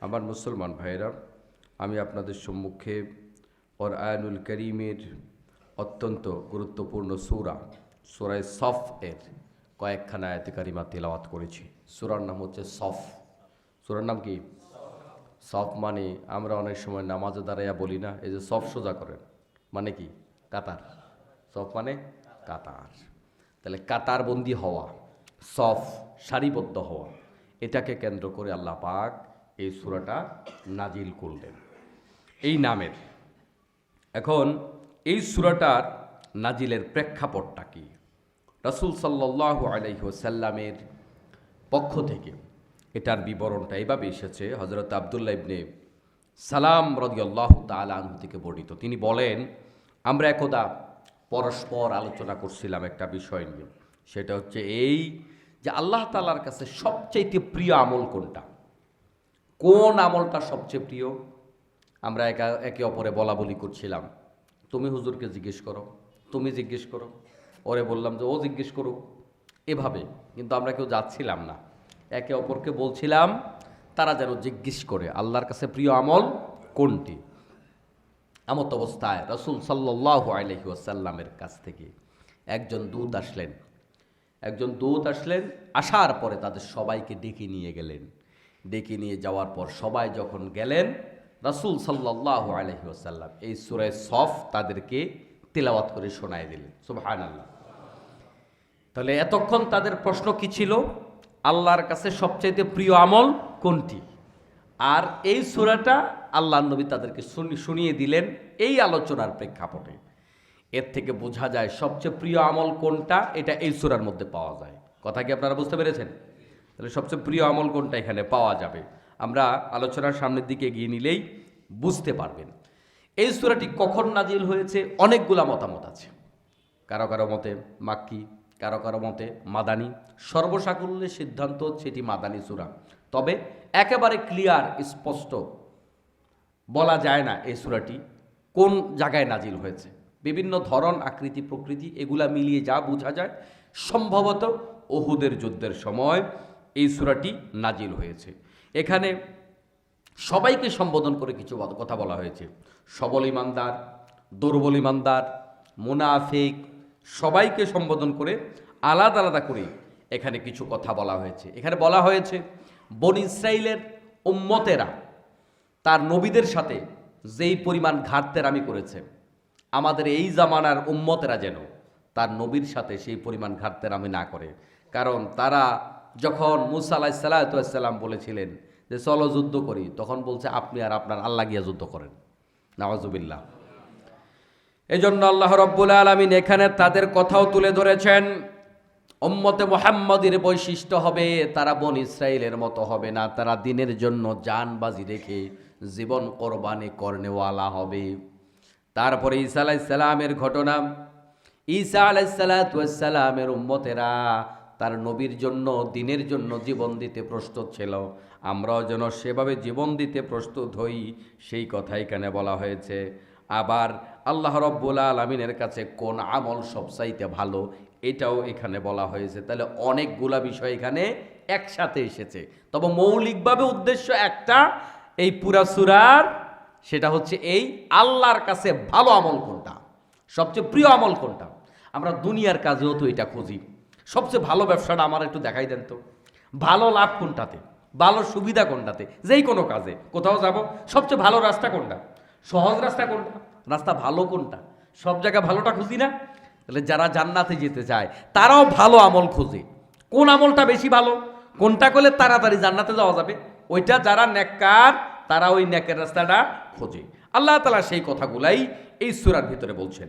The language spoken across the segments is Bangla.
আমার মুসলমান ভাইরা আমি আপনাদের সম্মুখে ওর আয়নুল করিমের অত্যন্ত গুরুত্বপূর্ণ সুরা, সুরায় সফ এর কয়েকখানা আয়াতে কারিমা তেলাওয়াত করেছি। সুরার নাম হচ্ছে সফ। সুরার নাম কি? সফ মানে আমরা অনেক সময় নামাজে দাঁড়াইয়া বলি না, এই যে সফ সোজা করেন। মানে কি? কাতার। সফ মানে কাতার। তাহলে কাতারবন্দি হওয়া, সফ সারিবদ্ধ হওয়া, এটাকে কেন্দ্র করে আল্লাহ পাক এই সুরাটা নাজিল করলেন। এই নামের। এখন এই সুরাটার নাজিলের প্রেক্ষাপটটা কি? রাসূল সাল্লাহ আলহিহসাল্লামের পক্ষ থেকে এটার বিবরণটা এইভাবে এসেছে। হজরত আবদুল্লাহ ইবনে সালাম রদিয়াল্লাহ তালা আনহু থেকে বর্ণিত। তিনি বলেন, আমরা একদা পরস্পর আলোচনা করছিলাম একটা বিষয় নিয়ে। সেটা হচ্ছে এই যে আল্লাহ তালার কাছে সবচেয়ে প্রিয় আমল কোনটা? কোন আমলটা সবচেয়ে প্রিয়? আমরা একা, একে অপরে বলা বলি করছিলাম। তুমি হুজুরকে জিজ্ঞেস করো, তুমি জিজ্ঞেস করো। ওরে বললাম যে, ও জিজ্ঞেস করুক। এভাবে। কিন্তু আমরা কেউ যাচ্ছিলাম না। একে অপরকে বলছিলাম, তারা যেন জিজ্ঞেস করে, আল্লাহর কাছে প্রিয় আমল কোনটি? আমত অবস্থায় রসুল সাল্লাহ আলহি আসাল্লামের কাছ থেকে একজন দূত আসলেন। একজন দূত আসলেন, আসার পরে তাদের সবাইকে ডেকে নিয়ে গেলেন। ডেকে নিয়ে যাওয়ার পর সবাই যখন গেলেন, রাসুল সাল্লাহ আলহি আসাল্লাম এই সুরায় সফ তাদেরকে তেলাওয়াত করে শোনায় দিলেন। সুবহান আল্লাহ তাহলে এতক্ষণ তাদের প্রশ্ন কি ছিল? আল্লাহর কাছে সবচাইতে প্রিয় আমল কোনটি? আর এই সুরাটা আল্লাহ নবী তাদেরকে শুনি- শুনিয়ে দিলেন এই আলোচনার প্রেক্ষাপটে। এর থেকে বোঝা যায় সবচেয়ে প্রিয় আমল কোনটা, এটা এই সুরার মধ্যে পাওয়া যায়। কথা কি আপনারা বুঝতে পেরেছেন? তাহলে সবচেয়ে প্রিয় আমল কোনটা এখানে পাওয়া যাবে? আমরা আলোচনার সামনের দিকে এগিয়ে নিলেই বুঝতে পারবেন। এই সুরাটি কখন নাজিল হয়েছে? অনেকগুলা মতামত আছে। কারও কারও মতে মাক্কি, কারও কারও মতে মাদানি। সর্বসাকুল্যের সিদ্ধান্ত হচ্ছে এটি মাদানি সুরা। তবে একেবারে ক্লিয়ার, স্পষ্ট বলা যায় না এই সুরাটি কোন জায়গায় নাজিল হয়েছে। বিভিন্ন ধরন, আকৃতি, প্রকৃতি, এগুলা মিলিয়ে যা বোঝা যায়, সম্ভবত ওহুদের যুদ্ধের সময় এই সুরাটি নাজিল হয়েছে। এখানে সবাইকে সম্বোধন করে কিছু কথা বলা হয়েছে। সবল ইমানদার, দুর্বল ইমানদার, মুনাফিক, সবাইকে সম্বোধন করে আলাদা আলাদা করে এখানে কিছু কথা বলা হয়েছে। এখানে বলা হয়েছে, বন ইসরায়েলের উম্মতেরা তার নবীদের সাথে যেই পরিমাণ ঘাটতেরামি করেছে, আমাদের এই জামানার উম্মতেরা যেন তার নবীর সাথে সেই পরিমাণ ঘাটতেরামি না করে। কারণ তারা যখন মুসা আলাহ বলেছিলেন যে, চলো যুদ্ধ করি, তখন বলছে, আপনি আর আপনার আল্লাহ গিয়া যুদ্ধ করেন। নওয়াজুবিল্লাহ। এই জন্য আল্লাহ রব্বুল আলমিন এখানে তাদের কথাও তুলে ধরেছেন, উম্মতে মোহাম্মদের বৈশিষ্ট্য হবে, তারা বন ইসরায়েলের মতো হবে না, তারা দিনের জন্য জানবাজি রেখে জীবন কোরবানি করনেওয়ালা হবে। তারপরে ঈসা আলাইসাল্লামের ঘটনা, ঈসা আলাইসাল্লামের উম্মতেরা তার নবীর জন্য, দিনের জন্য জীবন দিতে প্রস্তুত ছিল। আমরাও যেন সেভাবে জীবন দিতে প্রস্তুত হই, সেই কথা এখানে বলা হয়েছে। আবার আল্লাহ রব্বুল আলমিনের কাছে কোন আমল সবচাইতে ভালো, এটাও এখানে বলা হয়েছে। তাহলে অনেকগুলা বিষয় এখানে একসাথে এসেছে। তবে মৌলিকভাবে উদ্দেশ্য একটা, এই পুরা সুরার, সেটা হচ্ছে এই আল্লাহর কাছে ভালো আমল কোনটা? সবচেয়ে প্রিয় আমল কোনটা? আমরা দুনিয়ার কাজেও তো এটা খুঁজি। সবচেয়ে ভালো ব্যবসাটা আমার একটু দেখাই দেন তো। ভালো লাভ কোনটাতে? ভালো সুবিধা কোনটাতে? যেই কোনো কাজে। কোথাও যাব? সবচেয়ে ভালো রাস্তা কোনটা? সহজ রাস্তা কোনটা? রাস্তা ভালো কোনটা? সব জায়গায় ভালোটা খুঁজি না? তাহলে যারা জান্নাতে যেতে চায়, তারাও ভালো আমল খোঁজে। কোন আমলটা বেশি ভালো? কোনটা করলে তাড়াতাড়ি জান্নাতে যাওয়া যাবে? ওইটা যারা নেককার, তারা ওই নেকের রাস্তাটা খোঁজে। আল্লাহ তালা সেই কথাগুলাই এই সুরার ভিতরে বলছেন।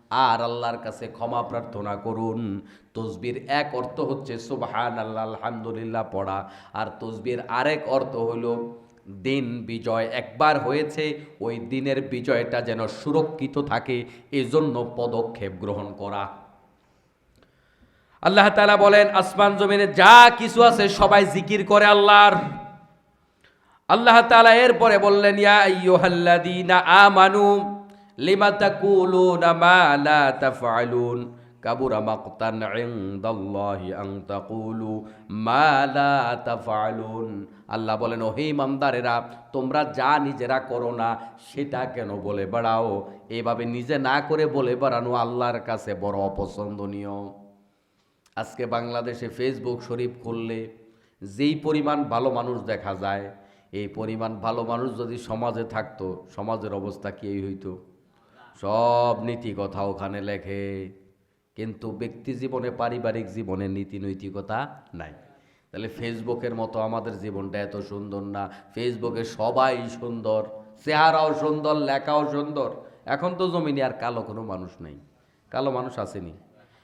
আর আল্লাহর কাছে ক্ষমা প্রার্থনা করুন। তসবির এক অর্থ হচ্ছে সুবহান আল্লাহ আলহামদুলিল্লাহ পড়া। আর তসবির আরেক অর্থ হলো দিন বিজয় একবার হয়েছে, ওই দিনের বিজয়টা যেন সুরক্ষিত থাকে, এজন্য পদক্ষেপ গ্রহণ করা। আল্লাহ তালা বলেন, আসমান জমিনে যা কিছু আছে সবাই জিকির করে আল্লাহর। আল্লাহ তাআলা এরপরে বললেন, ইয়া আমানু লিমা তাকুলুনা মা লা তাফআলুন কাবুরা মাকতান ইনদাল্লাহি আন তাকুলু মা লা তাফআলুন আল্লাহ বলেন, ওহে ইমানদারেরা, তোমরা যা নিজেরা করো না, সেটা কেন বলে বেড়াও? এভাবে নিজে না করে বলে বেড়ানো আল্লাহর কাছে বড় অপছন্দনীয়। আজকে বাংলাদেশে ফেসবুক শরীফ খুললে যেই পরিমাণ ভালো মানুষ দেখা যায়, এই পরিমাণ ভালো মানুষ যদি সমাজে থাকতো, সমাজের অবস্থা কি হইতো? সব নীতি কথা ওখানে লেখে। কিন্তু ব্যক্তি জীবনে, পারিবারিক জীবনে নীতি নৈতিকতা নাই। তাহলে ফেসবুকের মতো আমাদের জীবনটা এত সুন্দর না। ফেসবুকে সবাই সুন্দর, চেহারাও সুন্দর, লেখাও সুন্দর। এখন তো জমিনে আর কালো কোনো মানুষ নেই। কালো মানুষ আসেনি।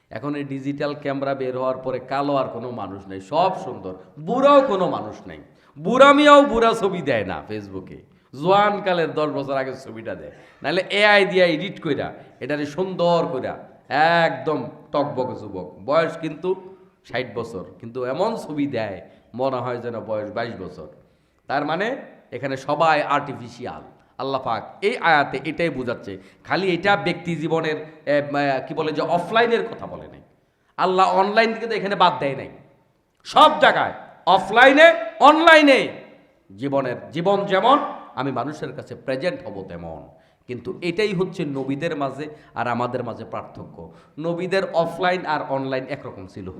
এখন এই ডিজিটাল ক্যামেরা বের হওয়ার পরে কালো আর কোনো মানুষ নেই, সব সুন্দর। বুড়াও কোনো মানুষ নেই। বুড়া মিয়াও বুড়া ছবি দেয় না ফেসবুকে। জোয়ান কালের দশ বছর আগে ছবিটা দেয়। নাহলে এআই দিয়া এডিট কইরা, এটারে সুন্দর কইরা, একদম টকবক যুবক। বয়স কিন্তু ষাট বছর, কিন্তু এমন ছবি দেয়, মনে হয় যেন বয়স বাইশ বছর। তার মানে এখানে সবাই আর্টিফিশিয়াল আল্লাহ পাক এই আয়াতে এটাই বোঝাচ্ছে। খালি এটা ব্যক্তি জীবনের কি বলে যে অফলাইনের কথা বলে নাই। আল্লাহ অনলাইন কিন্তু এখানে বাদ দেয় নাই। সব জায়গায় অফলাইনে অনলাইনে জীবনের, জীবন যেমন আমি মানুষের কাছে প্রেজেন্ট হব তেমন। কিন্তু এটাই হচ্ছে নবীদের মাঝে আর আমাদের মাঝে পার্থক্য। নবীদের অফলাইন আর অনলাইন একরকম ছিল।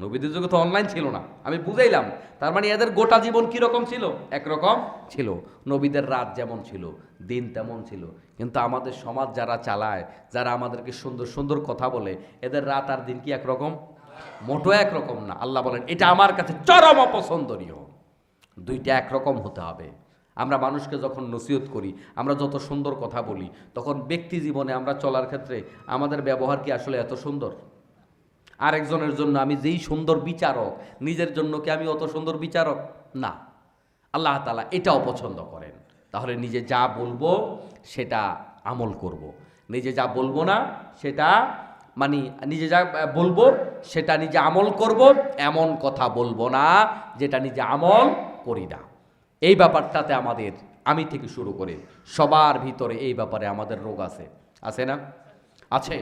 নবীদের যুগে তো অনলাইন ছিল না। আমি বুঝাইলাম, তার মানে এদের গোটা জীবন কীরকম ছিল? একরকম ছিল। নবীদের রাত যেমন ছিল, দিন তেমন ছিল। কিন্তু আমাদের সমাজ যারা চালায়, যারা আমাদেরকে সুন্দর সুন্দর কথা বলে, এদের রাত আর দিন কি একরকম? মোটো একরকম না। আল্লাহ বলেন, এটা আমার কাছে চরম অপছন্দনীয়। দুইটা একরকম হতে হবে। আমরা মানুষকে যখন নসিহত করি, আমরা যত সুন্দর কথা বলি, তখন ব্যক্তি জীবনে আমরা চলার ক্ষেত্রে আমাদের ব্যবহার কি আসলে এত সুন্দর? আরেকজনের জন্য আমি যেই সুন্দর বিচারক, নিজের জন্য কি আমি অত সুন্দর বিচারক? না। আল্লাহ তালা এটাও পছন্দ করেন। তাহলে নিজে যা বলব, সেটা আমল করব। নিজে যা বলব না, সেটা মানে নিজে যা বলব, সেটা নিজে আমল করব, এমন কথা বলব না, যেটা নিজে আমল করি না। এই ব্যাপারটাতে আমাদের, আমি থেকে শুরু করে সবার ভিতরে এই ব্যাপারে আমাদের রোগ আছে। আছে না? আছে।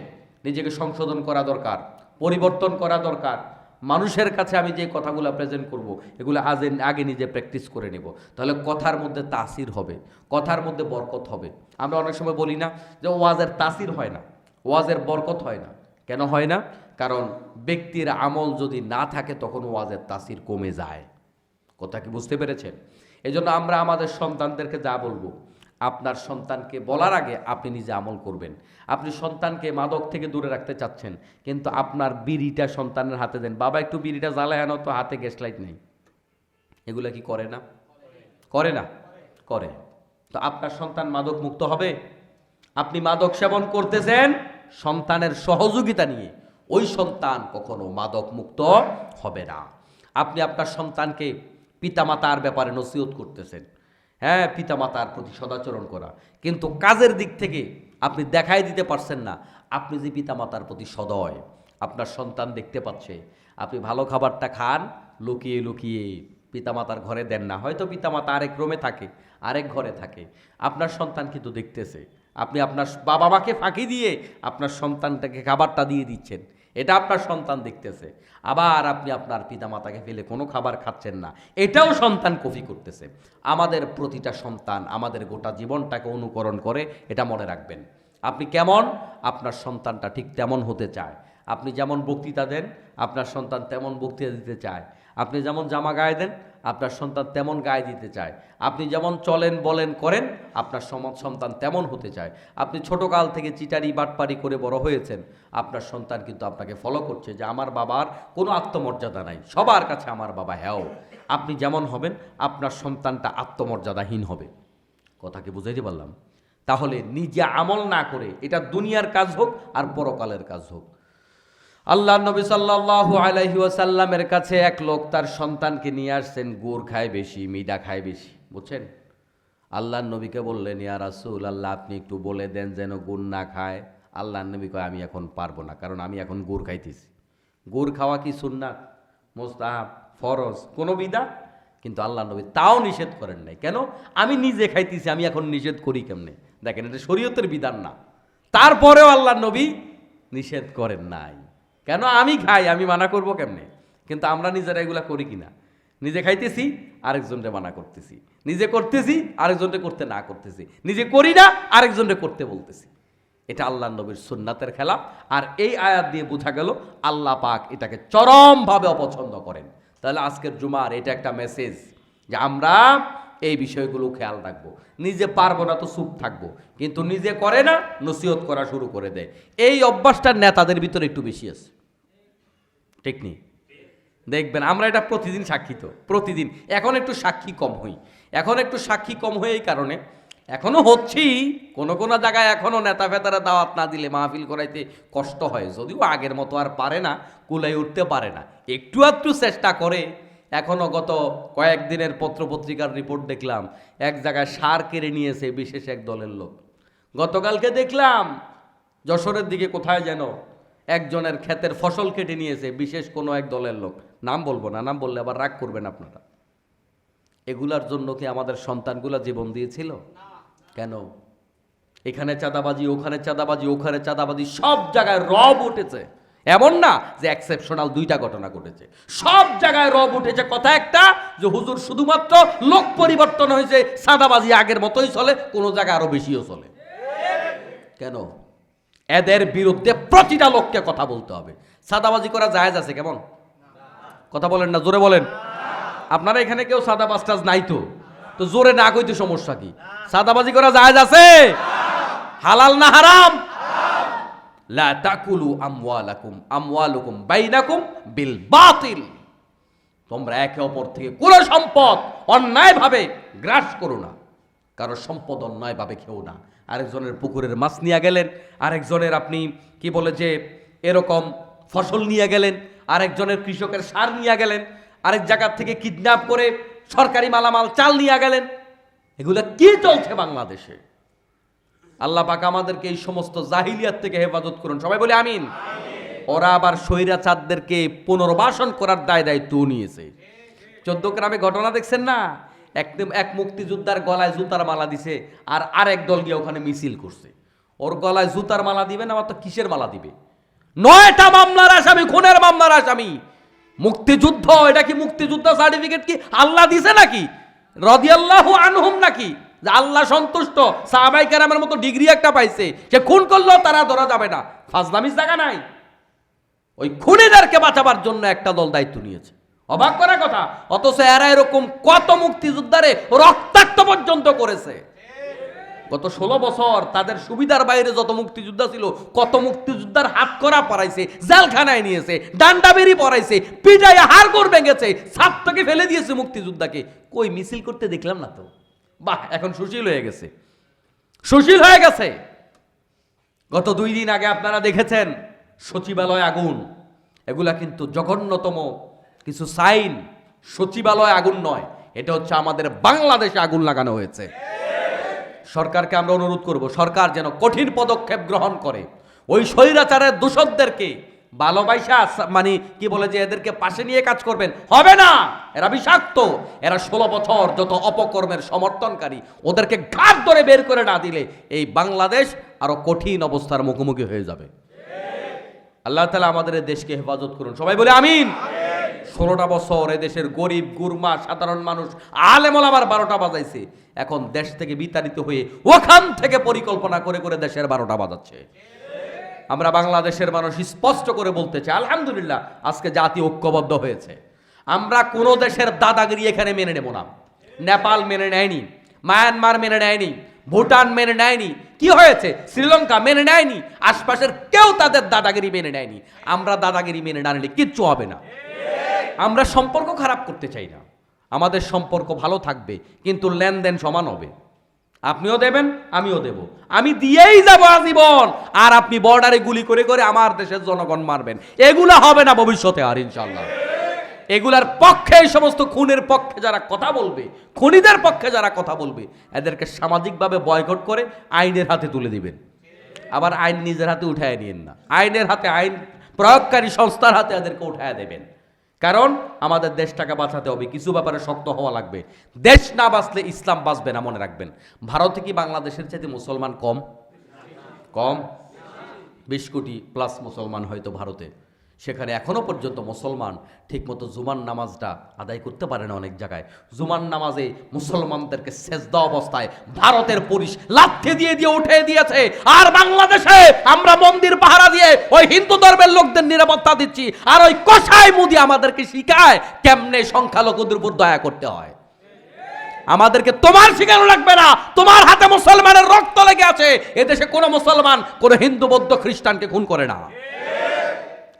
নিজেকে সংশোধন করা দরকার, পরিবর্তন করা দরকার। মানুষের কাছে আমি যে কথাগুলো প্রেজেন্ট করব, এগুলো আজ আগে নিজে প্র্যাকটিস করে নেব। তাহলে কথার মধ্যে তাসির হবে, কথার মধ্যে বরকত হবে। আমরা অনেক সময় বলি না যে ওয়াজের তাসির হয় না, ওয়াজের বরকত হয় না। কেন হয় না? কারণ ব্যক্তির আমল যদি না থাকে, তখন ওয়াজের তাসির কমে যায়। কথা কি বুঝতে পেরেছেন? এই জন্য আমরা আমাদের সন্তানদেরকে যা বলব, আপনার সন্তানকে বলার আগে আপনি নিজে আমল করবেন। আপনি সন্তানকে মাদক থেকে দূরে রাখতে চাচ্ছেন, কিন্তু আপনার বিড়িটা সন্তানের হাতে দেন। বাবা, একটু বিড়িটা জ্বালায় আনো তো, হাতে গ্যাস লাইট নেই। এগুলা কি করে না? করে না? করে। তো আপনার সন্তান মাদক মুক্ত হবে? আপনি মাদক সেবন করতেছেন সন্তানের সহযোগিতা নিয়ে। ওই সন্তান কখনো মাদক মুক্ত হবে না। আপনি আপনার সন্তানকে পিতামাতার ব্যাপারে নসিহত করতেছেন। হ্যাঁ পিতামাতার প্রতি সদাচরণ করা। কিন্তু কাজের দিক থেকে আপনি দেখাই দিতে পারছেন না। আপনি যে পিতামাতার প্রতি সদয়, আপনার সন্তান দেখতে পাচ্ছে। আপনি ভালো খাবারটা খান, লুকিয়ে লুকিয়ে পিতামাতার ঘরে দেন না। হয়তো পিতামাতা আরেক রুমে থাকে, আরেক ঘরে থাকে। আপনার সন্তান কিন্তু দেখতেছে। আপনি আপনার বাবা মাকে ফাঁকি দিয়ে আপনার সন্তানটাকে খাবারটা দিয়ে দিচ্ছেন। এটা আপনার সন্তান দেখতেছে। আবার আপনি আপনার পিতা মাতাকে ফেলে কোনো খাবার খাচ্ছেন না। এটাও সন্তান কপি করতেছে। আমাদের প্রতিটা সন্তান আমাদের গোটা জীবনটাকে অনুকরণ করে এটা মনে রাখবেন। আপনি কেমন? আপনার সন্তানটা ঠিক তেমন হতে চায়। আপনি যেমন বক্তৃতা দেন, আপনার সন্তান তেমন বক্তৃতা দিতে চায়। আপনি যেমন জামা গায়ে দেন আপনার সন্তান তেমন গায়ে দিতে চায়। আপনি যেমন চলেন, বলেন, করেন, আপনার সন্তান তেমন হতে চায়। আপনি ছোটকাল থেকে চিটারি, বাটপারি করে বড় হয়েছেন, আপনার সন্তান কিন্তু আপনাকে ফলো করছে যে আমার বাবার কোনো আত্মমর্যাদা নাই। সবার কাছে আমার বাবা হ্যাও। আপনি যেমন হবেন, আপনার সন্তানটা আত্মমর্যাদাহীন হবে। কথা কি বুঝাইতে পারলাম? তাহলে নিজে আমল না করে এটা দুনিয়ার কাজ হোক আর পরকালের কাজ হোক। আল্লাহ নবী সাল্লাল্লাহু আলাইহি ওয়াসাল্লামের কাছে এক লোক তার সন্তানকে নিয়ে আসছেন, গুড় খায় বেশি মিডা খায় বেশি, বুঝছেন? আল্লাহর নবীকে বললেন, ইয়া রাসূল আল্লাহ আপনি একটু বলে দেন যেন গুড় না খায়। আল্লাহর নবী কয়, আমি এখন পারব না, কারণ আমি এখন গুড় খাইতেছি। গুড় খাওয়া কি সুন্নাত? মোস্তাহাব, ফরজ, কোনো বিদা? কিন্তু আল্লাহ নবী তাও নিষেধ করেন নাই। কেন? আমি নিজে খাইতেছি, আমি এখন নিষেধ করি কেমনে? দেখেন, এটা শরীয়তের বিধান না। তারপরেও আল্লাহ নবী নিষেধ করেন নাই। কেন আমি খাই? আমি মানা করব কেমনে? কিন্তু আমরা নিজেরা এগুলা করি কিনা? নিজে খাইতেছি আরেকজনকে মানা করতেছি। নিজে করতেছি আরেকজনকে করতে না করতেছি। নিজে করি না আরেকজনকে করতে বলতেছি। এটা আল্লাহ নবীর সুন্নাতের খেলা আর এই আয়াত দিয়ে বোঝা গেল, আল্লাহ পাক এটাকে চরমভাবে অপছন্দ করেন। তাহলে আজকের জুমার এটা একটা মেসেজ যে আমরা এই বিষয়গুলো খেয়াল রাখব। নিজে পারব না তো চুপ থাকব। কিন্তু নিজে করে না, নসিহত করা শুরু করে দেয়। এই অভ্যাসটা নেতাদের ভিতরে একটু বেশি আছে। ঠিক নেই? দেখবেন, আমরা এটা প্রতিদিন সাক্ষী তো, প্রতিদিন। এখন একটু সাক্ষী কম হই। এখন একটু সাক্ষী কম হয়ে এই কারণে এখনও হচ্ছি। কোনো কোনো জায়গায় এখনও নেতা ফেতারা দাওয়াত না দিলে মাহফিল করাইতে কষ্ট হয়। যদিও আগের মতো আর পারে না কুলাই উঠতে পারে না। একটু একটু চেষ্টা করে। এখনও গত কয়েকদিনের পত্রপত্রিকার রিপোর্ট দেখলাম, এক জায়গায় সার কেড়ে নিয়েছে বিশেষ এক দলের লোক। গতকালকে দেখলাম, যশোরের দিকে কোথায় যেন একজনের ক্ষেতের ফসল কেটে নিয়েছে বিশেষ কোনো এক দলের লোক। নাম বলব না, নাম বললে আবার রাগ করবেন আপনারা। এগুলার জন্য কি আমাদের সন্তানগুলা জীবন দিয়েছিল? কেন? এখানে চাঁদাবাজি, ওখানে চাঁদাবাজি ওখানে চাঁদাবাজি, সব জায়গায় রব উঠেছে। এমন না যে এক্সেপশনাল দুইটা ঘটনা ঘটেছে। সব জায়গায় রব উঠেছে কথা একটা, যে হুজুর শুধুমাত্র লোক পরিবর্তন হয়েছে, সাদাবাজি আগের মতোই চলে, কোনো জায়গায় আরও বেশিও চলে। কেন? এদের বিরুদ্ধে প্রতিটা লোককে কথা বলতে হবে। সাদাবাজি করা জায়েজ আছে কেমন? কথা বলেন না, জোরে বলেন। আপনারা এখানে কেউ সাদা পাঁচটাজ নাই তো? তো জোরে না কইতে সমস্যা কি? সাদাবাজি করা জায়েজ আছে? হালাল না হারাম? লা তাকুলু আমওয়ালাকুম, আমওয়ালুকুম বাইনাকুম বিল বাতিল। তোমরা একে অপর থেকে কোন সম্পদ অন্যায়ভাবে গ্রাস করো না। কারও সম্পদ অন্যায়ভাবে খেও না। আরেকজনের পুকুরের মাছ নিয়ে গেলেন, আরেকজনের আপনি কি বলে যে এরকম ফসল নিয়ে গেলেন, আরেকজনের কৃষকের সার নিয়ে গেলেন, আরেক জায়গার থেকে কিডন্যাপ করে সরকারি মালামাল, চাল নিয়ে গেলেন। এগুলো কি চলছে বাংলাদেশে? আল্লাহ পাক আমাদেরকে এই সমস্ত জাহিলিয়াত থেকে হেফাজত করুন। সবাই বলে আমিন। ওরা আবার স্বৈরাচারদেরকে পুনর্বাসন করার দায় দায়িত্ব নিয়েছে। চোদ্দ গ্রামে ঘটনা দেখছেন না? একদম এক মুক্তিযোদ্ধার গলায় জুতার মালা দিছে আর আরেক দল গিয়ে ওখানে মিছিল করছে। ওর গলায় জুতার মালা দিবে না তো কিসের মালা দিবে? নয়টা মামলার আসামি, খুনের মামলার আসামি। মুক্তিযুদ্ধ, এটা কি মুক্তিযুদ্ধ সার্টিফিকেট কি? আল্লাহ দিছে নাকি? রদিয়াল্লাহু আনহুম নাকি? যে আল্লাহ সন্তুষ্ট। সাহাবাই কেরামের মতো ডিগ্রি একটা পাইছে। সে খুন করলেও তারা ধরা যাবে না। ফাজলামির জায়গা নাই। ওই খুনিদেরকে বাঁচাবার জন্য একটা দল দায়িত্ব নিয়েছে। অবাক করা কথা। অথচ এরা এরকম কত মুক্তিযোদ্ধারে রক্তাক্ত পর্যন্ত করেছে। গত ষোলো বছর তাদের সুবিধার বাইরে যত মুক্তিযোদ্ধা ছিল, কত মুক্তিযোদ্ধার হাত করা পড়াইছে জেলখানায় নিয়েছে ডান্ডা বেরি পড়াইছে পিটাইয়া হার কর ভেঙেছে সাপ থেকে ফেলে দিয়েছে মুক্তিযোদ্ধাকে। কই মিছিল করতে দেখলাম না তো? বাহ, এখন সুশীল হয়ে গেছে। সুশীল হয়ে গেছে। গত দুই দিন আগে আপনারা দেখেছেন সচিবালয় আগুন। এগুলা কিন্তু জঘন্যতম কিছু সাইন সচিবালয় আগুন নয়। এটা হচ্ছে আমাদের বাংলাদেশে আগুন লাগানো হয়েছে। সরকারকে আমরা অনুরোধ করব, সরকার যেন কঠিন পদক্ষেপ গ্রহণ করে। ওই স্বৈরাচারের দূষকদেরকে ভালোবাসা মানে কি বলে যে এদেরকে পাশে নিয়ে কাজ করবেন? হবে না! এরা বিষাক্ত। এরা ষোলো বছর যত অপকর্মের সমর্থনকারী, ওদেরকে ঘাট ধরে বের করে না দিলে এই বাংলাদেশ আরও কঠিন অবস্থার মুখোমুখি হয়ে যাবে। আল্লাহ তালা আমাদের দেশকে হেফাজত করুন। সবাই বলে আমিন। ষোলোটা বছর দেশের গরিব, গুরমা, সাধারণ মানুষ আলেমল আমার বারোটা বাজাইছে। এখন দেশ থেকে বিতাড়িত হয়ে ওখান থেকে পরিকল্পনা করে করে দেশের বারোটা বাজাচ্ছে। আমরা বাংলাদেশের মানুষ স্পষ্ট করে বলতে চাই, আলহামদুলিল্লাহ, আজকে জাতি ঐক্যবদ্ধ হয়েছে। আমরা কোনো দেশের দাদাগিরি এখানে মেনে নেব না। নেপাল মেনে নেয়নি, মায়ানমার মেনে নেয়নি, ভুটান মেনে নেয়নি, কি হয়েছে? শ্রীলঙ্কা মেনে নেয়নি, আশপাশের কেউ তাদের দাদাগিরি মেনে নেয়নি। আমরা দাদাগিরি মেনে না নিলে কিচ্ছু হবে না। আমরা সম্পর্ক খারাপ করতে চাই না। আমাদের সম্পর্ক ভালো থাকবে, কিন্তু লেনদেন সমান হবে। আপনিও দেবেন, আমিও দেব। আমি দিয়েই যাব আজীবন। আর আপনি বর্ডারে গুলি করে করে আমার দেশের জনগণ মারবেন। এগুলা হবে না ভবিষ্যতে আর ইনশাল্লাহ এগুলার পক্ষে এই সমস্ত খুনের পক্ষে যারা কথা বলবে, খুনিদের পক্ষে যারা কথা বলবে, এদেরকে সামাজিকভাবে বয়কট করে আইনের হাতে তুলে দিবেন। আবার আইন নিজের হাতে উঠায় নিয়েন না। আইনের হাতে আইন প্রয়োগকারী সংস্থার হাতে এদেরকে উঠায় দেবেন। কারণ আমাদের দেশটাকে বাঁচাতে হবে, কিছু ব্যাপারে শক্ত হওয়া লাগবে। দেশ না বাঁচলে ইসলাম বাঁচবে না, মনে রাখবেন। ভারতে কি বাংলাদেশের চাইতে মুসলমান কম? কম। বিশ কোটি প্লাস মুসলমান হয়তো ভারতে। সেখানে এখনও পর্যন্ত মুসলমান ঠিকমতো জুমান নামাজটা আদায় করতে পারে না অনেক জায়গায়। জুমান নামাজে মুসলমানদেরকে সেজদা অবস্থায় ভারতের পুলিশ লাথি দিয়ে দিয়ে উঠে দিয়েছে। আর বাংলাদেশে আমরা মন্দির পাহারা দিয়ে ওই হিন্দু ধর্মের লোকদের নিরাপত্তা দিচ্ছি। আর ওই কষাই মুদি আমাদেরকে শিখায় কেমনে সংখ্যালঘুদের উপর দয়া করতে হয়। আমাদেরকে তোমার শিখানো লাগবে না। তোমার হাতে মুসলমানের রক্ত লেগে আছে। এদেশে কোনো মুসলমান, কোনো হিন্দু, বৌদ্ধ, খ্রিস্টানকে খুন করে না।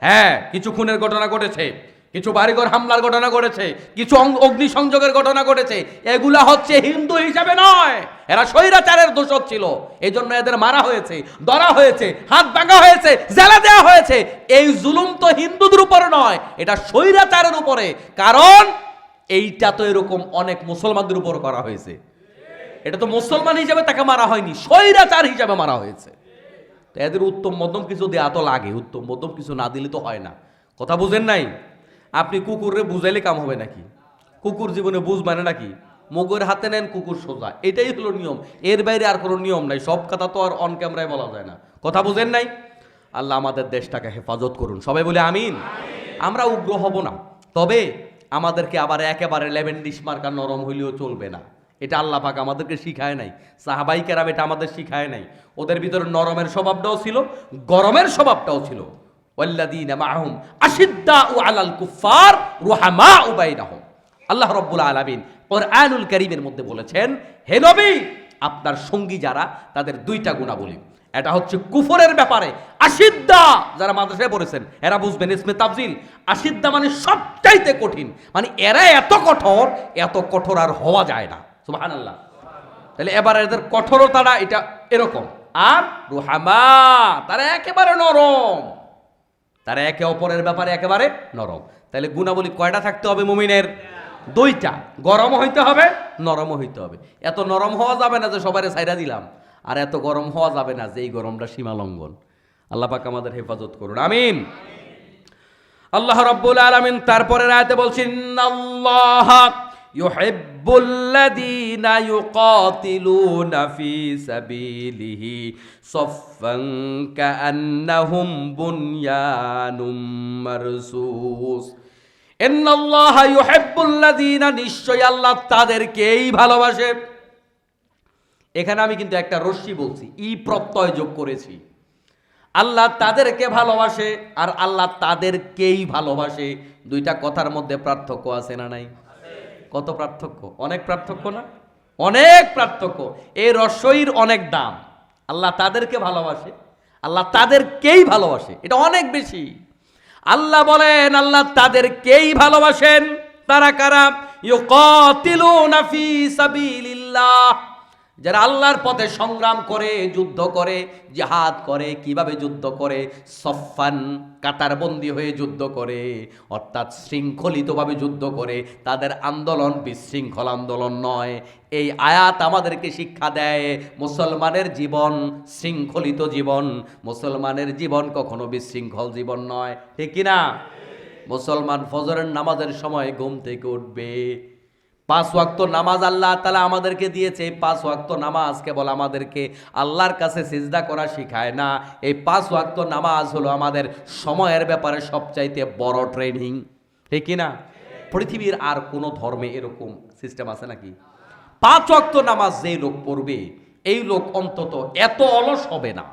হ্যাঁ কিছু খুনের ঘটনা ঘটেছে, কিছু বাড়িঘর হামলার ঘটনা ঘটেছে, কিছু অগ্নিসংযোগের ঘটনা ঘটেছে, এগুলা হচ্ছে হিন্দু হিসাবে নয়। এরা স্বৈরাচারের দোষক ছিল। এই জন্য এদের মারা হয়েছে, ধরা হয়েছে, হাত ভাঙা হয়েছে, জেলা দেওয়া হয়েছে। এই জুলুম তো হিন্দুদের উপরে নয়, এটা স্বৈরাচারের উপরে। কারণ এইটা তো এরকম অনেক মুসলমানদের উপর করা হয়েছে। এটা তো মুসলমান হিসাবে তাকে মারা হয়নি, স্বৈরাচার হিসাবে মারা হয়েছে। তো এদের উত্তম মধ্যম কিছু দেয়া তো লাগে, উত্তম মধ্যম কিছু না দিলে তো হয় না। কথা বুঝেন নাই? আপনি কুকুরে বুঝাইলে কাম হবে নাকি? কুকুর জীবনে বুঝ মানে নাকি? মগের হাতে নেন, কুকুর সোজা। এটাই হলো নিয়ম। এর বাইরে আর কোনো নিয়ম নাই। সব কথা তো আর অন ক্যামেরায় বলা যায় না। কথা বুঝেন নাই? আল্লাহ আমাদের দেশটাকে হেফাজত করুন। সবাই বলে আমিন। আমরা উগ্র হব না। তবে আমাদেরকে আবার একেবারে লেভেন ডিশ মার্কা নরম হইলেও চলবে না। এটা আল্লাহ পাক আমাদেরকে শিখায় নাই। সাহাবাই কেরাম এটা আমাদের শিখায় নাই। ওদের ভিতরে নরমের স্বভাবটাও ছিল, গরমের স্বভাবটাও ছিল। ওয়াল্লাযীনা মাআহুম আশিদ্দাউ আলাল কুফার রুহামাউ বাইনাহুম। আল্লাহ রব্বুল আলামিন কোরআনুল কারীমের মধ্যে বলেছেন, হে নবী, আপনার সঙ্গী যারা, তাদের দুইটা গুণাবলী। এটা হচ্ছে কুফরের ব্যাপারে আশিদ্দা, যারা মাদ্রাসায় পড়েছেন, এরা বুঝবেন ইসমে তাফজিল আশিদ্দা মানে সবচাইতে কঠিন। মানে এরা এত কঠোর এত কঠোর আর হওয়া যায় না। সুবহানাল্লাহ। তাহলে এবার এদের কঠোরতাটা এটা এরকম। আর রুহামা, তারা একেবারে নরম। তারা একে অপরের ব্যাপারে একেবারে নরম। তাহলে গুণাবলী কয়টা থাকতে হবে মুমিনের? দুইটা। গরম হইতে হবে, নরম হইতে হবে। এত নরম হওয়া যাবে না যে সবারে সাইরা দিলাম। আর এত গরম হওয়া যাবে না যে এই গরমটা সীমা লঙ্ঘন। আল্লাহ পাক আমাদের হেফাজত করুন। আমিন। আল্লাহ রাব্বুল আলামিন তারপরে আয়াতে বলছেন আল্লাহ নিশ্চয় আল্লাহ তাদেরকেই ভালোবাসে। এখানে আমি কিন্তু একটা রশ্মি বলছি, ই প্রত্যয় যোগ করেছি। আল্লাহ তাদেরকে ভালোবাসে আর আল্লাহ তাদেরকেই ভালোবাসে। দুইটা কথার মধ্যে পার্থক্য আছে না নাই? কত পার্থক্য? অনেক পার্থক্য না? অনেক পার্থক্য। এই রসইর অনেক দাম। আল্লাহ তাদেরকে ভালোবাসে। আল্লাহ তাদেরকেই ভালোবাসে। এটা অনেক বেশি। আল্লাহ বলেন, আল্লাহ তাদেরকেই ভালোবাসেন। তারা কারা? ইউকাতিলুনা ফি সাবিলিল্লাহ। যারা আল্লাহর পথে সংগ্রাম করে, যুদ্ধ করে, জিহাদ করে, কীভাবে যুদ্ধ করে? সফান কাতারবন্দি হয়ে যুদ্ধ করে, অর্থাৎ শৃঙ্খলিতভাবে যুদ্ধ করে। তাদের আন্দোলন বিশৃঙ্খল আন্দোলন নয়। এই আয়াত আমাদেরকে শিক্ষা দেয়, মুসলমানের জীবন শৃঙ্খলিত জীবন। মুসলমানের জীবন কখনো বিশৃঙ্খল জীবন নয়। ঠিক কিনা? মুসলমান ফজরের নামাজের সময় ঘুম থেকে উঠবে। পাঁচ ওয়াক্ত নামাজ আল্লাহ তালা আমাদেরকে দিয়েছে। এই পাঁচ ওয়াক্ত নামাজ কেবল আমাদেরকে আল্লাহর কাছে সিজদা করা শিখায় না। এই পাঁচ ওয়াক্ত নামাজ হলো আমাদের সময়ের ব্যাপারে সবচাইতে বড় ট্রেনিং। ঠিক না পৃথিবীর আর কোনো ধর্মে এরকম সিস্টেম আছে নাকি? পাঁচ ওয়াক্ত নামাজ যেই লোক পড়বে, এই লোক অন্তত এত অলস হবে না।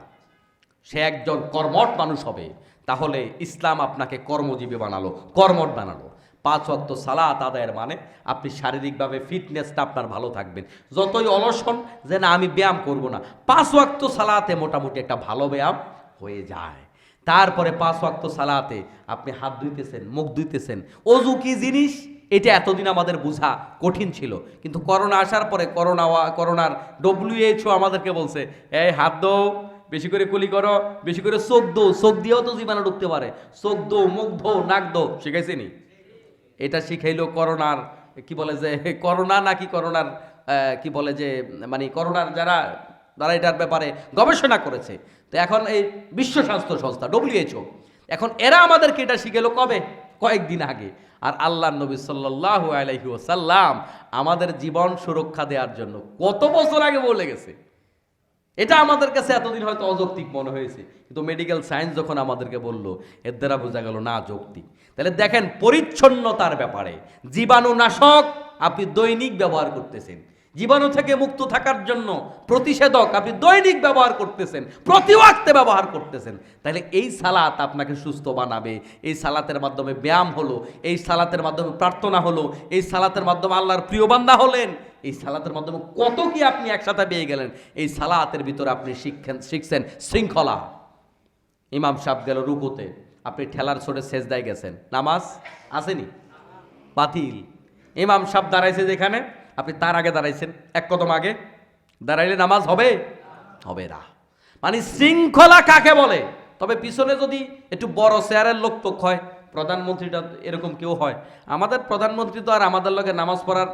সে একজন কর্মট মানুষ হবে। তাহলে ইসলাম আপনাকে কর্মজীবী বানালো কর্মট বানালো। পাঁচ অক্ত সালাত আদায়ের মানে আপনি শারীরিকভাবে ফিটনেসটা আপনার ভালো থাকবেন। যতই অলস হন যে না, আমি ব্যায়াম করব না। পাঁচ ওয়াক্ত সালাতে মোটামুটি একটা ভালো ব্যায়াম হয়ে যায়। তারপরে পাঁচ ওয়াক্ত সালাতে আপনি হাত ধুইতেছেন, মুখ ধুইতেছেন। অজু কি জিনিস? এটা এতদিন আমাদের বোঝা কঠিন ছিল। কিন্তু করোনা আসার পরে করোনা করোনার ডব্লিউএইচও আমাদেরকে বলছে, এই হাত দো বেশি করে কুলি করো, বেশি করে চোখ দো চোখ দিয়েও তো জীবাণু ঢুকতে পারে। চোখ দো মুখ ধো নাক দো শিখাইছে নি এটা শিখাইলো করোনার, কি বলে যে, করোনা নাকি করোনার কি বলে যে মানে করোনার যারা তারা এটার ব্যাপারে গবেষণা করেছে। তো এখন এই বিশ্ব স্বাস্থ্য সংস্থা ডব্লিউএইচও এখন এরা আমাদেরকে এটা শিখেলো কবে? কয়েকদিন আগে। আর আল্লাহ নবী সাল্লাহ আলাইহি ওসাল্লাম আমাদের জীবন সুরক্ষা দেওয়ার জন্য কত বছর আগে বলে গেছে? এটা আমাদের কাছে এতদিন হয়তো অযৌক্তিক মনে হয়েছে। কিন্তু মেডিকেল সায়েন্স যখন আমাদেরকে বলল এর দ্বারা বোঝা গেল না, যৌক্তিক। তাহলে দেখেন, পরিচ্ছন্নতার ব্যাপারে জীবাণুনাশক আপনি দৈনিক ব্যবহার করতেছেন। জীবাণু থেকে মুক্ত থাকার জন্য প্রতিষেধক আপনি দৈনিক ব্যবহার করতেছেন, প্রতি ওয়াক্তে ব্যবহার করতেছেন। তাহলে এই সালাত আপনাকে সুস্থ বানাবে। এই সালাতের মাধ্যমে ব্যায়াম হলো, এই সালাতের মাধ্যমে প্রার্থনা হলো, এই সালাতের মাধ্যমে আল্লাহর প্রিয় বান্দা হলেন, এই সালাতের মাধ্যমে কত কি আপনি একসাথে পেয়ে গেলেন। এই সালাতের ভিতরে আপনি শিখছেন শিখছেন শৃঙ্খলা। ইমাম সাহেব গেল রুকুতে, আপনি ঠেলার ছোটে সেজদায় গেছেন। নামাজ আসেনি? বাতিল। ইমাম সাহেব দাঁড়াইছে যেখানে আপনি তার আগে দাঁড়াইছেন, এক কদম আগে। দাঁড়াইলে নামাজ হবে? হবে না। মানে শৃঙ্খলা কাকে বলে? তবে পিছনে যদি একটু বড় চেয়ারের লোক তোক হয় প্রধানমন্ত্রীটা এরকম কেউ হয়। আমাদের প্রধানমন্ত্রী তো আর আমাদের লগে নামাজ পড়ার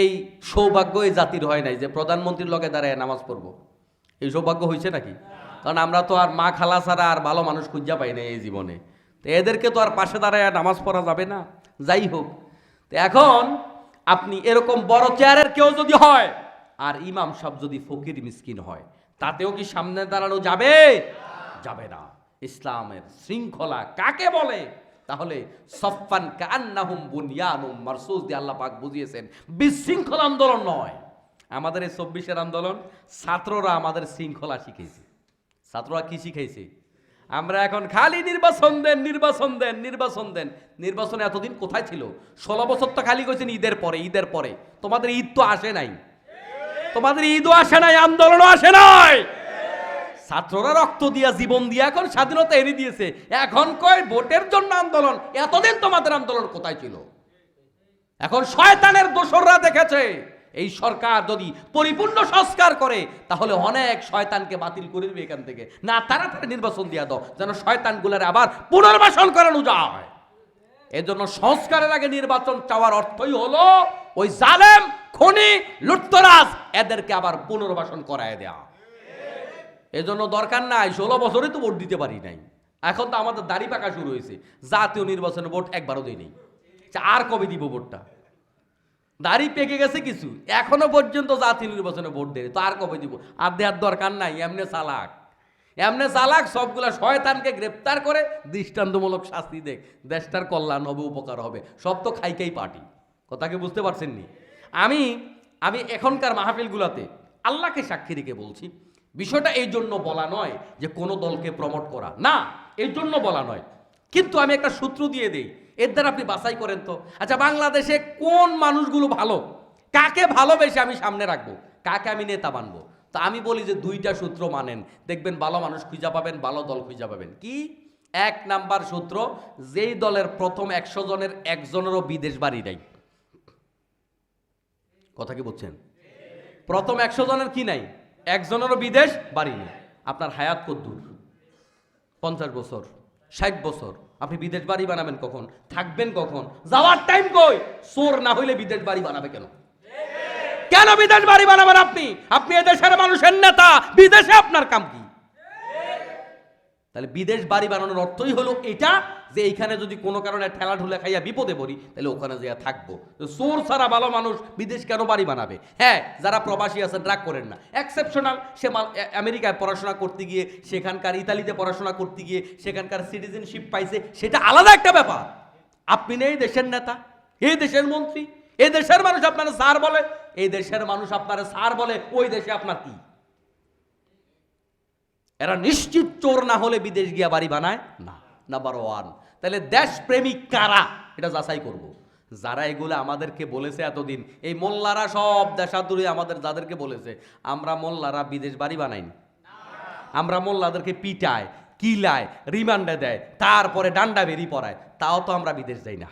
এই সৌভাগ্য এই জাতির হয় নাই যে প্রধানমন্ত্রীর লগে দাঁড়ায় নামাজ পড়ব। এই সৌভাগ্য হয়েছে নাকি? কারণ আমরা তো আর মা খালা ছাড়া আর ভালো মানুষ খুঁজা পাই না এই জীবনে। তো এদেরকে তো আর পাশে দাঁড়ায় নামাজ পড়া যাবে না? যাই হোক। তো এখন আপনি এরকম বড় চেয়ারের কেউ যদি হয়, আর ইমাম সাহেব যদি ফকির মিসকিন হয়, তাতেও কি সামনে দাঁড়ানো যাবে? যাবে না। ইসলামের শৃঙ্খলা কাকে বলে? তাহলে সফান কান্নাহুম বুনিয়ানুম মারসুস দিয়ে আল্লাহ পাক বুঝিয়েছেন, বিশৃঙ্খল আন্দোলন নয়। আমাদের এই চব্বিশের আন্দোলন ছাত্ররা আমাদের শৃঙ্খলা শিখেছে ছাত্ররা কি শিখাইছে? আমরা এখন খালি নির্বাচন দেন নির্বাচন দেন নির্বাচন দেন। নির্বাচন এতদিন কোথায় ছিল? ষোলো বছর তো খালি করেছেন ঈদের পরে ঈদের পরে। তোমাদের ঈদ তো আসে নাই। তোমাদের ঈদও আসে নাই, আন্দোলনও আসে নাই। ছাত্ররা রক্ত দিয়া, জীবন দিয়া এখন স্বাধীনতা এনে দিয়েছে। এখন কয়, ভোটের জন্য আন্দোলন। এতদিন তোমাদের আন্দোলন কোথায় ছিল? এখন শয়তানের দোসররা দেখেছে। এই সরকার যদি পরিপূর্ণ সংস্কার করে তাহলে অনেক শয়তানকে বাতিল করে দিবে এখান থেকে। না তাড়াতাড়ি নির্বাচন দিয়া দাও যেন শয়তানগুলোর আবার পুনর্বাসন করানো যায়। এজন্য সংস্কারের আগে নির্বাচন চাওয়ার অর্থই হলো ওই জালেম খনি লুটতরাজ এদেরকে আবার পুনর্বাসন করায় দেয়া। এজন্য দরকার নাই ষোলো বছরে তো ভোট দিতে পারি নাই। এখন তো আমাদের দাড়ি পাকা শুরু হয়েছে। জাতীয় নির্বাচনে ভোট একবারও দিই নেই আচ্ছা, আর কবে দিব ভোটটা? দাড়ি পেকে গেছে কিছু। এখনও পর্যন্ত জাতীয় নির্বাচনে ভোট দেয় তো আর কবে দিব? আর দেওয়ার দরকার নাই, এমনি চালাক। এমনি চালাক, সবগুলা শয়তানকে গ্রেপ্তার করে দৃষ্টান্তমূলক শাস্তি দেখ। দেশটার কল্যাণ হবে, উপকার হবে। সব তো খাইকাই পার্টি। কথাকে বুঝতে পারছেন নি? আমি আমি এখনকার মাহফিলগুলোতে আল্লাহকে সাক্ষী রেখে বলছি, বিষয়টা এই জন্য বলা নয় যে কোনো দলকে প্রমোট করা। না, এই জন্য বলা নয়। কিন্তু আমি একটা সূত্র দিয়ে দেই এর দ্বারা আপনি বাছাই করেন তো। আচ্ছা বাংলাদেশে কোন মানুষগুলো ভালো? কাকে ভালোবেসে আমি সামনে রাখব? কাকে আমি নেতা বানবো? তা আমি বলি যে দুইটা সূত্র মানেন। দেখবেন ভালো মানুষ খুঁজা পাবেন, ভালো দল খুঁজা পাবেন। কি? এক নাম্বার সূত্র, যেই দলের প্রথম একশো জনের একজনেরও বিদেশ বাড়ি নাই। কথা কি বলছেন প্রথম একশো জনের কি নাই? একজনেরও বিদেশ বাড়ি নেই। আপনার হায়াত কদ্দুর? পঞ্চাশ বছর, ষাট বছর আপনি বিদেশ বাড়ি বানাবেন কখন? থাকবেন কখন? যাওয়ার টাইম কই? চোর না হইলে বিদেশ বাড়ি বানাবে কেন? কেন বিদেশ বাড়ি বানাবেন আপনি? আপনি এদেশের মানুষের নেতা, বিদেশে আপনার কাম কি? তাহলে বিদেশ বাড়ি বানানোর অর্থই হলো এটা যে এইখানে যদি কোনো কারণে ঠেলা ঠুলে খাইয়া বিপদে পড়ি, তাহলে ওখানে যাইয়া থাকব। সোর ছাড়া ভালো মানুষ বিদেশ কেন বাড়ি বানাবে? হ্যাঁ যারা প্রবাসী আছেন, রাগ করেন না। এক্সেপশনাল সে আমেরিকায় পড়াশোনা করতে গিয়ে, সেখানকার ইতালিতে পড়াশোনা করতে গিয়ে, সেখানকার সিটিজেনশিপ পাইছে, সেটা আলাদা একটা ব্যাপার। আপনি নেই দেশের নেতা এই দেশের মন্ত্রী এই দেশের মানুষ আপনারা স্যার বলে এই দেশের মানুষ আপনারা স্যার বলে, ওই দেশে আপনার কি? এরা নিশ্চিত চোর না হলে বিদেশ গিয়া বাড়ি বানায়? না। নাম্বার ওয়ান তাহলে দেশপ্রেমিক কারা? এটা যাচাই করব। যারা এগুলো আমাদেরকে বলেছে এতদিন, এই মোল্লারা সব দেশাদুরি আমাদের যাদেরকে বলেছে, আমরা মোল্লারা বিদেশ বাড়ি বানাইনি। আমরা মোল্লাদেরকে পিটায়, কিলায়, রিমান্ডে দেয়, তারপরে ডান্ডা বেরি পড়ায় তাও তো আমরা বিদেশ যাই না।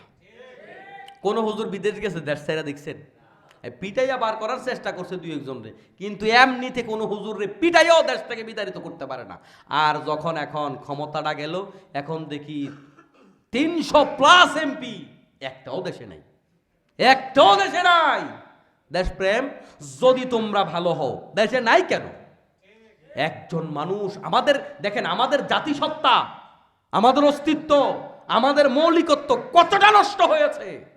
কোন হুজুর বিদেশ গেছে, দেশ সাইরা দেখছেন? পিটাইয়া বার করার চেষ্টা করছে দুই একজন রে। কিন্তু এমনিতে কোনো হুজুর রে পিটাইয়াও দেশ থেকে বিতাড়িত করতে পারে না। আর যখন এখন ক্ষমতাটা গেল, এখন দেখি তিনশো প্লাস এমপি একটাও দেশে নাই। একটাও দেশে নাই। দেশপ্রেম, যদি তোমরা ভালো হও, দেশে নাই কেন? একজন মানুষ আমাদের, দেখেন আমাদের জাতিসত্তা, আমাদের অস্তিত্ব, আমাদের মৌলিকত্ব কতটা নষ্ট হয়েছে?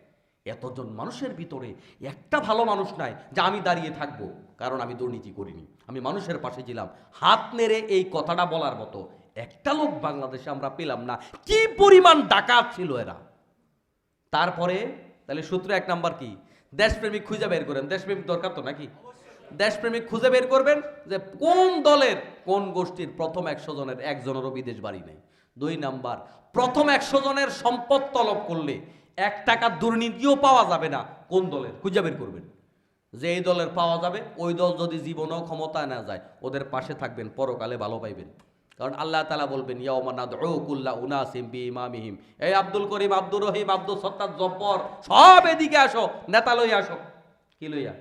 এতজন মানুষের ভিতরে একটা ভালো মানুষ নাই যা আমি দাঁড়িয়ে থাকব, কারণ আমি দুর্নীতি করিনি। আমি মানুষের পাশে ছিলাম। হাত নেড়ে এই কথাটা বলার মতো একটা লোক বাংলাদেশে আমরা পেলাম না। কি পরিমাণ ডাকাত ছিল এরা? তারপরে, তাহলে সূত্র এক নাম্বার কি? দেশপ্রেমিক খুঁজে বের করেন। দেশপ্রেমিক দরকার তো নাকি? দেশপ্রেমিক খুঁজে বের করবেন যে কোন দলের, কোন গোষ্ঠীর প্রথম একশো জনের একজনেরও বিদেশ বাড়ি নেই। দুই নাম্বার, প্রথম একশো জনের সম্পদ তলব করলে এক টাকা দুর্নীতিও পাওয়া যাবে না কোন দলের? খুঁজে বের করবেন। যে এই দলের পাওয়া যাবে, ওই দল যদি জীবনেও ক্ষমতায় না যায়, ওদের পাশে থাকবেন, পরকালে ভালো পাইবেন। কারণ আল্লাহ তালা বলবেন ইয়াউমানাদউকুল্লা উনাসিম বি ইমামিহিম এই আব্দুল করিম, আব্দুর রহিম, আব্দুল সত্তার জব্বর, সব এদিকে আসো, নেতা লইয়া আসো। কি লইয়া?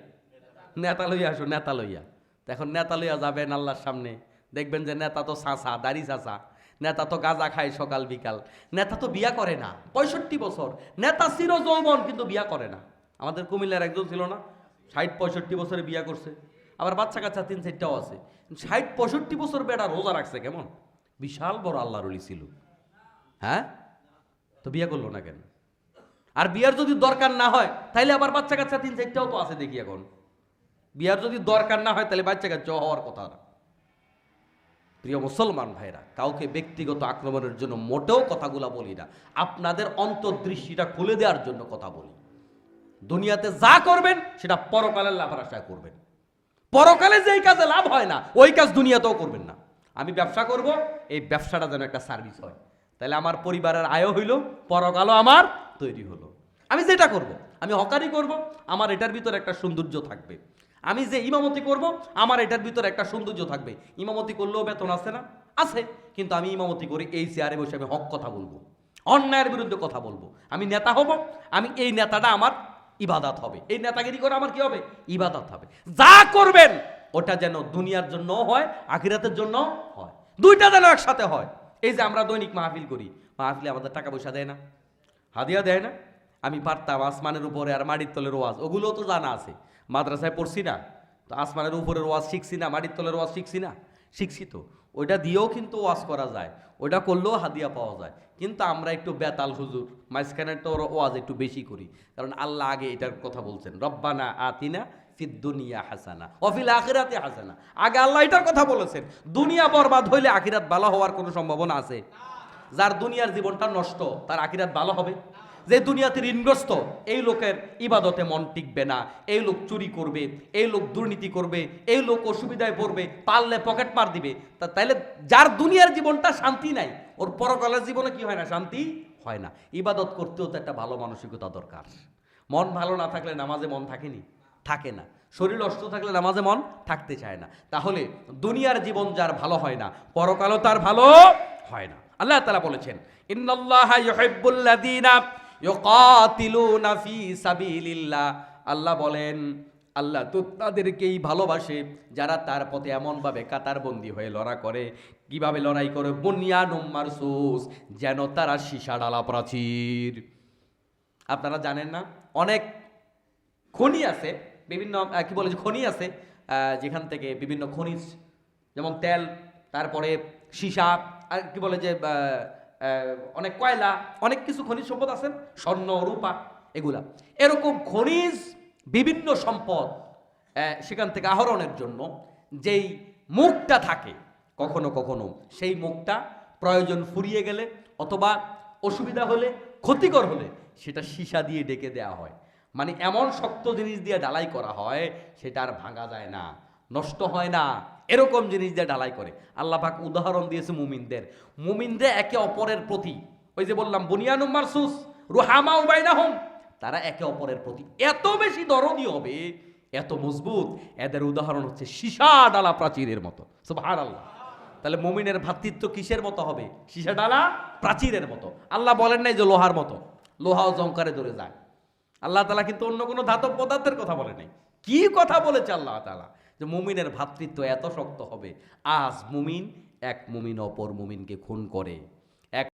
নেতা লইয়া আসো, নেতা লইয়া। এখন নেতা লইয়া যাবেন আল্লাহর সামনে। দেখবেন যে নেতা তো সাঁসা দাড়ি চাচা। নেতা তো গাঁজা খায় সকাল, বিকাল। নেতা তো বিয়া করে না, পঁয়ষট্টি বছর। নেতা চির যৌবন কিন্তু বিয়া করে না। আমাদের কুমিল্লার একজন ছিল না, ষাট, পঁয়ষট্টি বছরে বিয়া করছে। আবার বাচ্চা কাচ্চা তিন চারটাও আছে। ষাট, পঁয়ষট্টি বছর বেটা রোজা রাখছে কেমন? বিশাল বড় আল্লাহর অলি ছিল। হ্যাঁ? তো বিয়ে করল না কেন? আর বিয়ার যদি দরকার না হয় তাহলে আবার বাচ্চা কাচ্চা তিন চারটাও তো আছে দেখি এখন। বিয়ার যদি দরকার না হয় তাহলে বাচ্চা কাচ্চা হওয়ার কথা না। প্রিয় মুসলমান ভাইরা, কাউকে ব্যক্তিগত আক্রমণের জন্য মোটেও কথাগুলা বলি না। আপনাদের অন্তর্দৃষ্টিটা খুলে দেওয়ার জন্য কথা বলি। দুনিয়াতে যা করবেন, সেটা পরকালের লাভের আশা করবেন। পরকালে যেই কাজে লাভ হয় না, ওই কাজ দুনিয়াতেও করবেন না। আমি ব্যবসা করব, এই ব্যবসাটা যেন একটা সার্ভিস হয়। তাহলে আমার পরিবারের আয়ও হইল, পরকালও আমার তৈরি হলো। আমি যেটা করব, আমি হকারি করব, আমার এটার ভিতরে একটা সৌন্দর্য থাকবে। আমি যে ইমামতি করব, আমার এটার ভিতরে একটা সৌন্দর্য থাকবে। ইমামতি করলেও বেতন আছে না? আছে। কিন্তু আমি ইমামতি করি এই চেয়ারে বসে আমি হক কথা বলব। অন্যায়ের বিরুদ্ধে কথা বলব। আমি নেতা হব, আমি এই নেতাটা আমার ইবাদাত হবে। এই নেতাগিরি করে আমার কি হবে? ইবাদাত হবে। যা করবেন, ওটা যেন দুনিয়ার জন্য হয়, আখিরাতের জন্য হয়। দুইটা যেন একসাথে হয়। এই যে আমরা দৈনিক মাহফিল করি, মাহফিলে আমাদের টাকা পয়সা দেয় না, হাদিয়া দেয় না। আমি পারতাম আসমানের উপরে আর মাটির তলের ওয়াজ, ওগুলোও তো জানা আছে। মাদ্রাসায় পড়ছি না, তো আসমানের উপরের ওয়াজ শিখছি না, মাটির তলের ওয়াজ শিখছি না, শিখছি তো। ওইটা দিয়েও কিন্তু ওয়াজ করা যায়, ওইটা করলেও হাদিয়া পাওয়া যায়। কিন্তু আমরা একটু বেতাল হুজুর, মাঝখানে তো ওয়াজ একটু বেশি করি, কারণ আল্লাহ আগে এটার কথা বলছেন, রব্বানা আতিনা ফিদ দুনিয়া হাসানা অফিল আখিরাতে হাসানা। আগে আল্লাহ এটার কথা বলেছেন, দুনিয়া বরবাদ হইলে আখিরাত ভালো হওয়ার কোনো সম্ভাবনা আছে? যার দুনিয়ার জীবনটা নষ্ট, তার আখিরাত ভালো হবে? যে দুনিয়াতে ঋণগ্রস্ত, এই লোকের ইবাদতে মন টিকবে না। এই লোক চুরি করবে, এই লোক দুর্নীতি করবে, এই লোক অসুবিধায় পড়বে, পারলে পকেট মার দিবে। তা তাইলে যার দুনিয়ার জীবনটা শান্তি নাই, ওর পরকালের জীবনে কি হয় না? শান্তি হয় না। ইবাদত করতেও তো একটা ভালো মানসিকতা দরকার। মন ভালো না থাকলে নামাজে মন থাকেনি? থাকে না। শরীর অসুস্থ থাকলে নামাজে মন থাকতে চায় না। তাহলে দুনিয়ার জীবন যার ভালো হয় না, পরকালও তার ভালো হয় না। আল্লাহ তালা বলেছেন, ইন্নাল্লাহ ইউহিব্বুল্লাযীনা আল্লাহ বলেন, আল্লাহ তো তাদেরকেই ভালোবাসে, যারা তার পথে এমনভাবে কাতারবন্দি হয়ে লড়া করে। কীভাবে লড়াই করে? বুনিয়ানুম মারসুস, যেন তারা সীসা ডালা প্রাচীর। আপনারা জানেন না? অনেক খনি আছে, বিভিন্ন কি বলে যে খনি আছে যেখান থেকে বিভিন্ন খনিজ, যেমন তেল, তারপরে সীসা, আর কি বলে যে অনেক কয়লা, অনেক কিছু খনিজ সম্পদ আছে না? স্বর্ণ, রূপা, এগুলা এরকম খনিজ বিভিন্ন সম্পদ সেখান থেকে আহরণের জন্য যেই মুখটা থাকে, কখনো কখনো সেই মুখটা প্রয়োজন ফুরিয়ে গেলে অথবা অসুবিধা হলে, ক্ষতিকর হলে সেটা সীসা দিয়ে ডেকে দেওয়া হয় মানে এমন শক্ত জিনিস দিয়ে ডালাই করা হয়, সেটা আর ভাঙা যায় না নষ্ট হয় না। এরকম জিনিস দিয়ে ডালাই করে। আল্লাহ পাক উদাহরণ দিয়েছে মুমিনদের। মুমিনদের একে অপরের প্রতি, ওই যে বললাম, বুনিয়ানুম মারসুস, রুহামা উবাইনাহুম, তারা একে অপরের প্রতি এত বেশি দরদি হবে, এত মজবুত, এদের উদাহরণ হচ্ছে সীসা ডালা প্রাচীরের মতো। সুবহান আল্লাহ তাহলে মুমিনের ভ্রাতৃত্ব কিসের মতো হবে? সীসা ডালা প্রাচীরের মতো। আল্লাহ বলেন নাই যে লোহার মতো। লোহাও জঙ্কারে ধরে যায়। আল্লাহ তালা কিন্তু অন্য কোনো ধাতব পদার্থের কথা বলে নাই। কি কথা বলেছে আল্লাহ তালা যে মুমিনের ভ্রাতৃত্ব এত শক্ত হবে। আজ মুমিন এক মুমিন অপর মুমিনকে খুন করে।